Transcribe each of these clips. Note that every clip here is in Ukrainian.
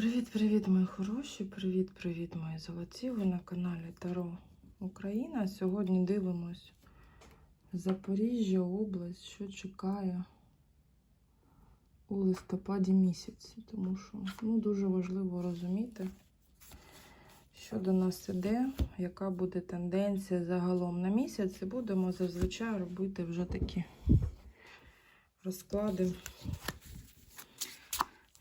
Привіт-привіт, мої хороші! Привіт-привіт, мої золоті! Ви на каналі Таро Україна. Сьогодні дивимось Запоріжжя, область, що чекає у листопаді місяці. Тому що ну, дуже важливо розуміти, що до нас іде, яка буде тенденція загалом на місяць. І будемо зазвичай робити вже такі розклади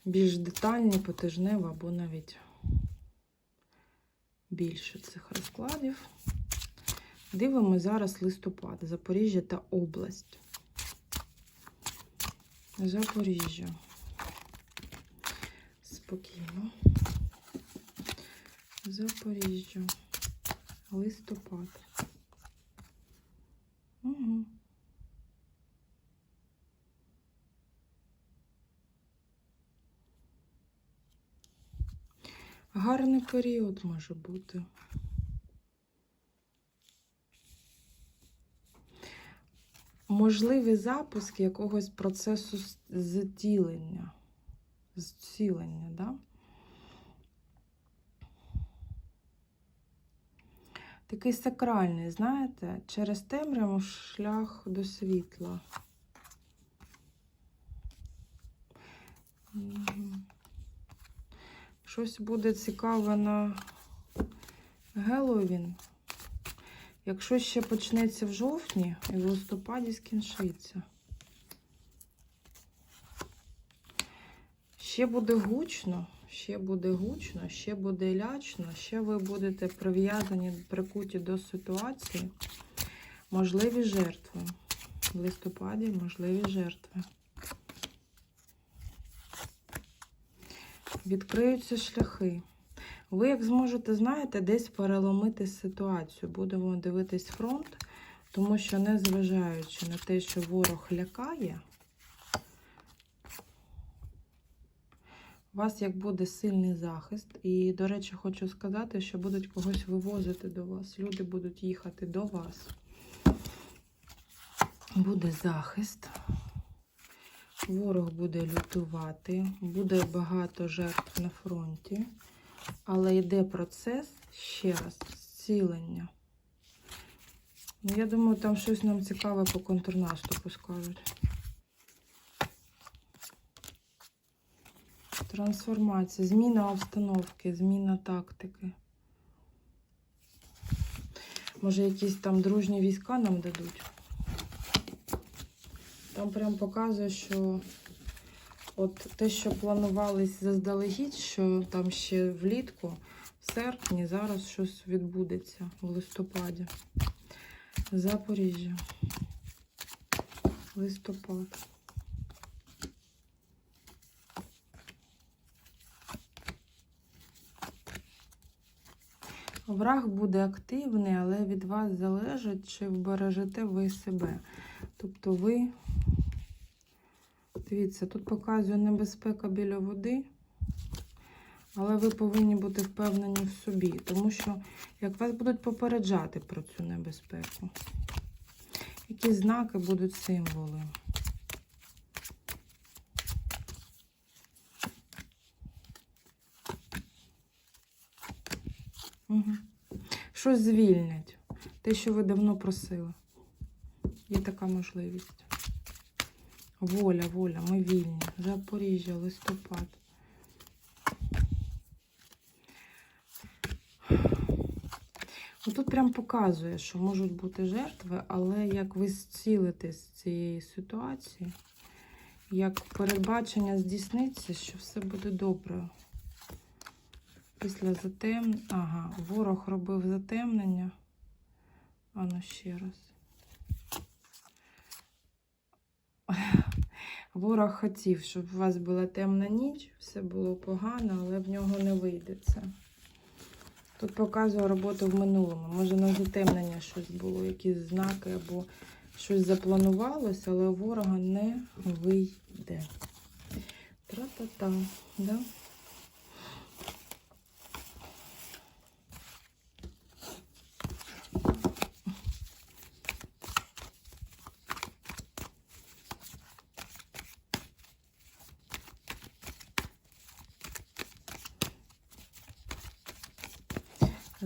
більш детальні, потижнево або навіть більше цих розкладів. Дивимося зараз листопад, Запоріжжя та область. Запоріжжя. Спокійно. Запоріжжя. Листопад. Угу. Гарний період може бути. Можливий запуск якогось процесу зцілення. Зцілення, да? Такий сакральний, знаєте, через темряву шлях до світла. Щось буде цікаве на Геловін. Якщо ще почнеться в жовтні і в листопаді скінчиться. Ще буде гучно, ще буде гучно, ще буде лячно, ще ви будете прив'язані, прикуті до ситуації. Можливі жертви. В листопаді можливі жертви. Відкриються шляхи. Ви, як зможете, знаєте, десь переломити ситуацію. Будемо дивитись фронт, тому що, незважаючи на те, що ворог лякає, у вас як буде сильний захист. І, до речі, хочу сказати, що будуть когось вивозити до вас. Люди будуть їхати до вас. Буде захист. Ворог буде лютувати, буде багато жертв на фронті, але йде процес ще раз зцілення. Ну, Я думаю, там щось нам цікаве по контрнаступу скажуть. Трансформація, зміна обстановки, зміна тактики. Може, якісь там дружні війська нам дадуть. Там прям показує, що от те, що планувалось заздалегідь, що там ще влітку, в серпні, зараз щось відбудеться в листопаді. Запоріжжя. Листопад. Враг буде активний, але від вас залежить, чи вбережете ви себе. Тобто ви, дивіться, тут показує небезпека біля води, але ви повинні бути впевнені в собі, тому що як вас будуть попереджати про цю небезпеку, які знаки будуть символи. Угу. Щось звільнять. Те, що ви давно просили. Є така можливість. Воля, воля, ми вільні. Запоріжжя, листопад. Тут прям показує, що можуть бути жертви, але як ви зцілитесь з цієї ситуації, як передбачення здійсниться, що все буде добре. Після затемнення. Ага, ворог робив затемнення. А ну ще раз. Ворог хотів, щоб у вас була темна ніч, все було погано, але в нього не вийде це. Тут показує роботу в минулому. Може на затемнення щось було, якісь знаки або щось запланувалося, але у ворога не вийде. Тра-та-та, да?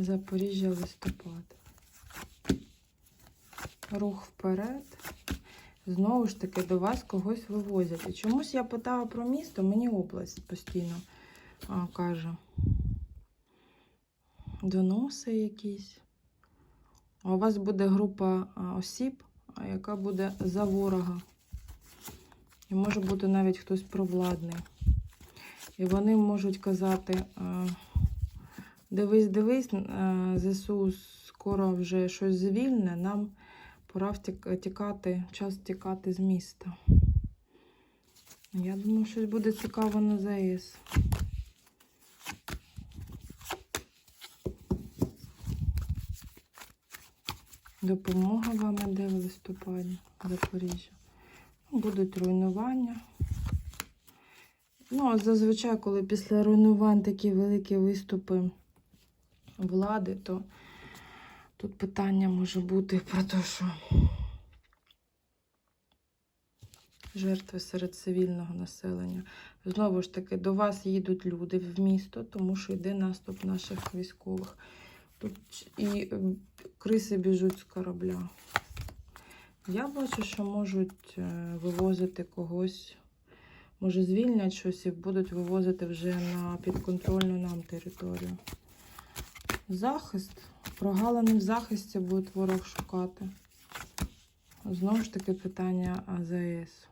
Запоріжжя листопад. Рух вперед. Знову ж таки, до вас когось вивозять. Чомусь я питала про місто, мені область постійно а, каже. Доноси якісь. А у вас буде група осіб, яка буде за ворога. І може бути навіть хтось провладний. І вони можуть казати: дивись, дивись, ЗСУ скоро вже щось звільне, нам пора тікати, час тікати з міста. Я думаю, щось буде цікаво на ЗАЕС. Допомога вам іде в листопаді Запоріжжя. Будуть руйнування. Ну, а зазвичай, коли після руйнувань такі великі виступи влади, то тут питання може бути про те, що жертви серед цивільного населення. Знову ж таки, до вас їдуть люди в місто, тому що йде наступ наших військових. Тут і е, криси біжуть з корабля. Я бачу, що можуть е, вивозити когось, може звільнять щось і будуть вивозити вже на підконтрольну нам територію. Захист. Прогалини в захисті буде ворог шукати. Знову ж таки, питання АЗС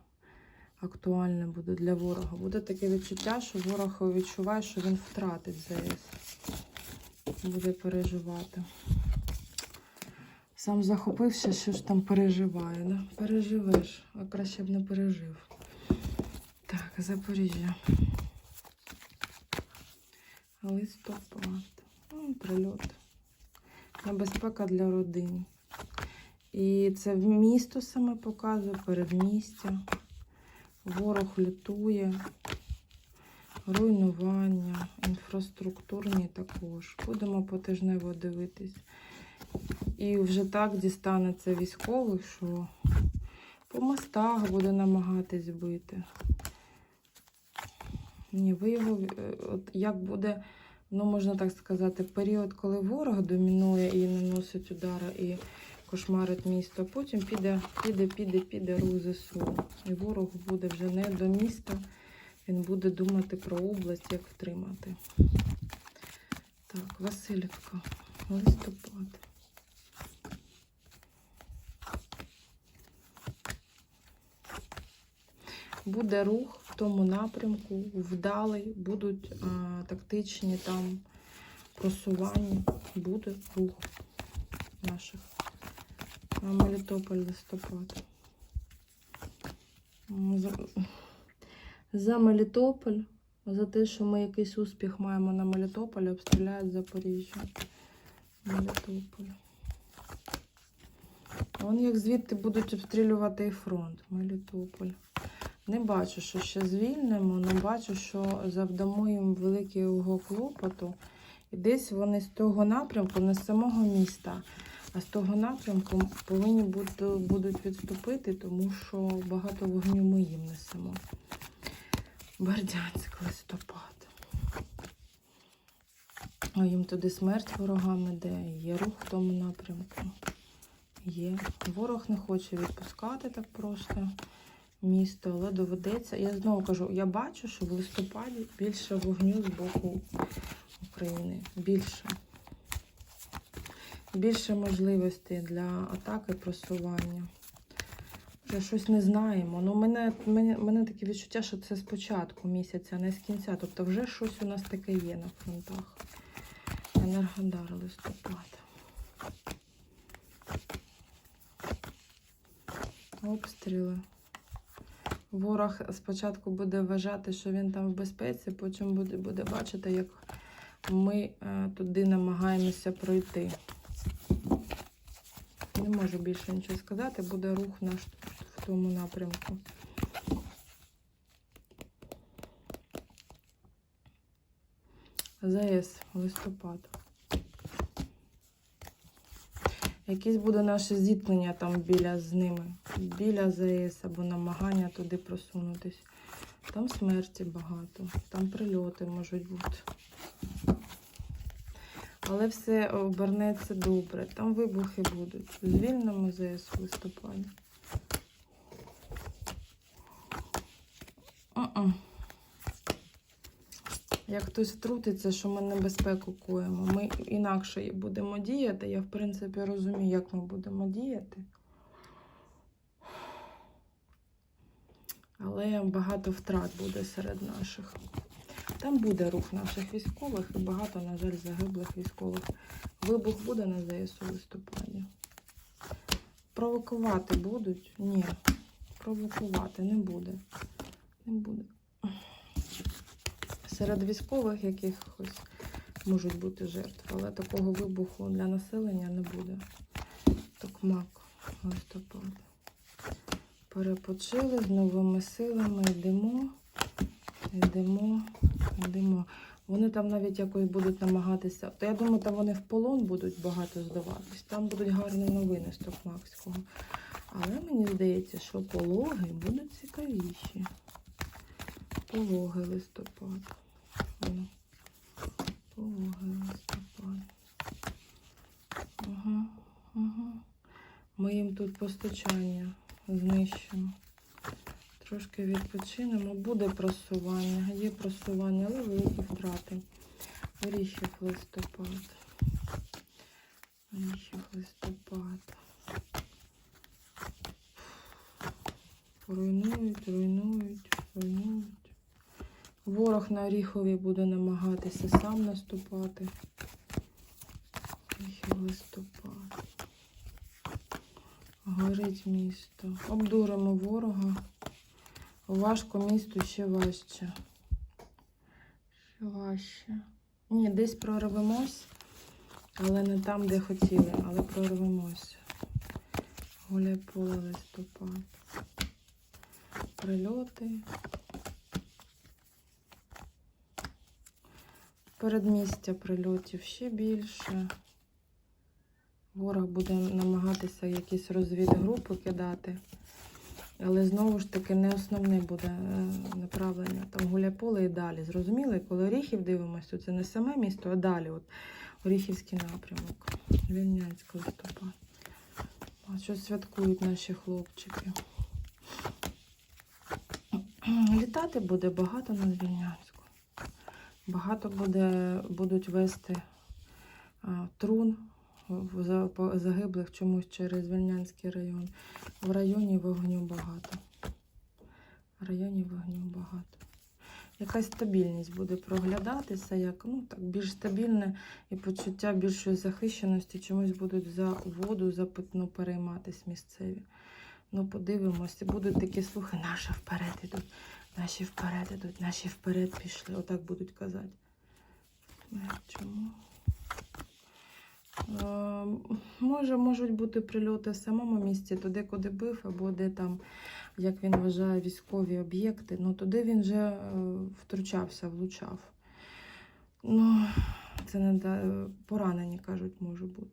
актуальне буде для ворога. Буде таке відчуття, що ворог відчуває, що він втратить ЗС. Буде переживати. Сам захопився, що ж там переживає. Да? Переживеш, а краще б не пережив. Так, Запоріжжя. Листопад. Ну, прильот. Небезпека для родин. І це місто саме показує, передмістя. Ворог лютує, руйнування, інфраструктурні також. Будемо потижнево дивитись. І вже так дістанеться військових, що по мостах буде намагатись бити. Ні, ви е, от як буде, ну можна так сказати, період, коли ворог домінує і наносить удари, і кошмарить місто. Потім піде, піде, піде, піде рух ЗСУ. І ворог буде вже не до міста. Він буде думати про область, як втримати. Так, Васильівка, листопад. Буде рух тому напрямку, вдалий, будуть а, тактичні там просування, буде рух наших. А Мелітополь листопад. За, за Мелітополь, за те, що ми якийсь успіх маємо на Мелітополі, обстріляють Запоріжжя. Мелітополь. Вон як звідти будуть обстрілювати і фронт. Мелітополь. Не бачу, що ще звільнимо, але бачу, що завдамо їм великого клопоту. І десь вони з того напрямку, не з самого міста, а з того напрямку повинні бути, будуть відступити, тому що багато вогню ми їм несемо. Бердянськ, листопад. А їм туди смерть ворогам іде, є рух в тому напрямку. Є. Ворог не хоче відпускати так просто місто, але доведеться. Я знову кажу, я бачу, що в листопаді більше вогню з боку України. Більше. Більше можливостей для атаки просування. Вже щось не знаємо. Ну, мене, мене, мене таке відчуття, що це з початку місяця, не з кінця. Тобто вже щось у нас таке є на фронтах. Енергодар листопад. Обстріли. Ворог спочатку буде вважати, що він там в безпеці, потім буде, буде бачити, як ми е, туди намагаємося пройти. Не можу більше нічого сказати, буде рух наш в тому напрямку. ЗАЕС, листопад. Якесь буде наше зіткнення там біля з ними, біля ЗАЕС або намагання туди просунутись. Там смерті багато, там прильоти можуть бути. Але все обернеться добре. Там вибухи будуть. Звільнимо ЗС в листопаді. А-а. Як хтось втрутиться, що ми небезпеку коїмо, ми інакше будемо діяти. Я, в принципі, розумію, як ми будемо діяти. Але багато втрат буде серед наших. Там буде рух наших військових і багато, на жаль, загиблих військових. Вибух буде на ЗСУ в листопаді. Провокувати будуть? Ні. Провокувати не буде. Не буде. Серед військових якихось можуть бути жертви, але такого вибуху для населення не буде. Токмак, листопад. Перепочили з новими силами, йдемо, йдемо, йдемо. Вони там навіть якось будуть намагатися. То я думаю, там вони в полон будуть багато здаватись. Там будуть гарні новини з Токмакського. Але мені здається, що пологи будуть цікавіші. Пологи листопад. Пологи листопад. Ага, ага. Ми їм тут постачання знищимо. Трошки відпочинемо. Буде просування. Є просування, але великі втрати. Оріхів листопад. Оріхів листопад. Руйнують, руйнують, руйнують. Ворог на Оріхові буде намагатися сам наступати. Оріхів листопад. Горить місто. Обдуримо ворога. Важко місту ще важче. Ще важче. Ні, десь прорвемось, але не там, де хотіли, але прорвемось. Гуляй поле листопад. Прильоти. Передмістя прильотів ще більше. Ворог буде намагатися якісь розвідгрупи кидати. Але знову ж таки не основне буде е, направлення. Там гуляполе і далі. Зрозуміли, коли Оріхів дивимося, це не саме місто, а далі. От Оріхівський напрямок. Вільнянський листопад. А що святкують наші хлопчики? Літати буде багато на Вільнянську. Багато буде, будуть вести а, трун загиблих чомусь через Вільнянський район. В районі вогню багато. В районі вогню багато. Якась стабільність буде проглядатися, як ну, так, більш стабільне і почуття більшої захищеності чомусь будуть за воду, за питну перейматись місцеві. Ну, подивимося, будуть такі слухи, наші вперед ідуть, наші вперед ідуть, наші вперед пішли. Отак будуть казати. Е, Чому? Е, Може, можуть бути прильоти в самому місці, туди, куди бив, або де там, як він вважає, військові об'єкти. Ну, туди він вже е, втручався, влучав. Ну, це не да- поранені, кажуть, може бути.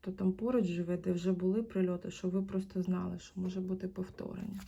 То там поруч живе, де вже були прильоти, що ви просто знали, що може бути повторення.